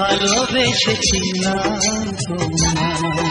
ভালোবেসেছিলাম তোমার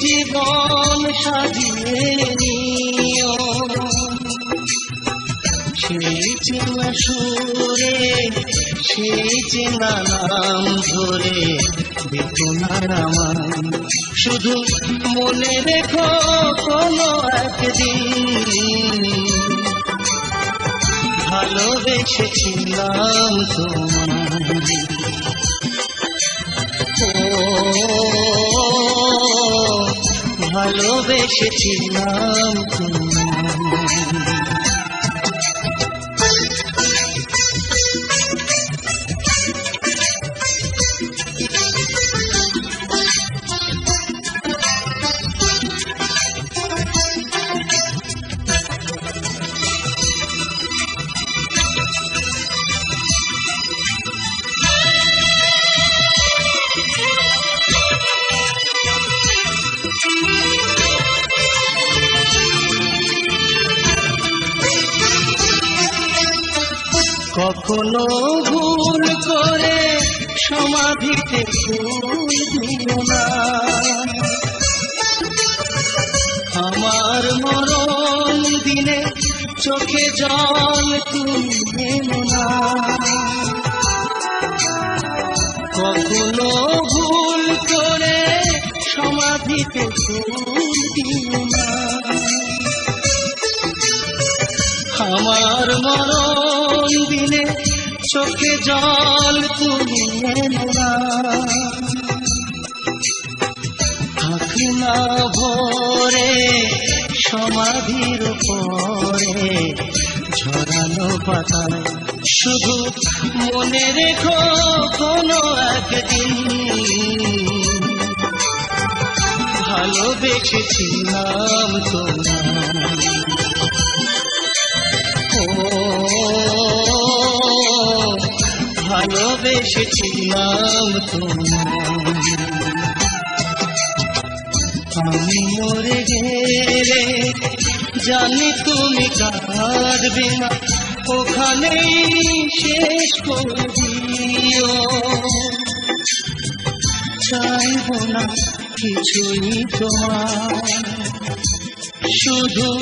জীবন সাজিয়ে সেই চেনা সুরে, সেই চেনা নাম ধরে দেখো শুধু মনে রেখো কোনো একদিন। ভালোবেসেছিলাম তোমার ভালোবেসেছিলাম তোমায় কখনো ভুল করে সমাধিতে না। আমার মরণ দিনে চোখে জল তুমি না। কখনো ভুল করে সমাধিতে দিও না। আমার মরণ দিনে চোখে জল তুমি না ভোরে, সমাধির পরে ঝরানো পাতায় শুধু মনে রেখো কোনো একদিন। ভালোবেসেছিলাম তোমার ভালোবেসেছিলাম আমি মরে গেলে জানি তুমি কাঁদবে না। ওখানেই শেষ করে দিও। চাইব না কিছুই তোমার শুধু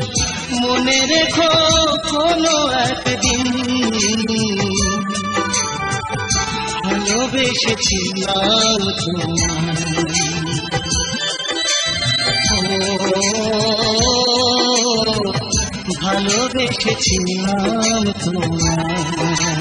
মনে রেখো কোনো একদিন। ভালোবেসেছিলাম তোমায়? ভালোবেসেছি ভালোবেসেছিলাম তোমার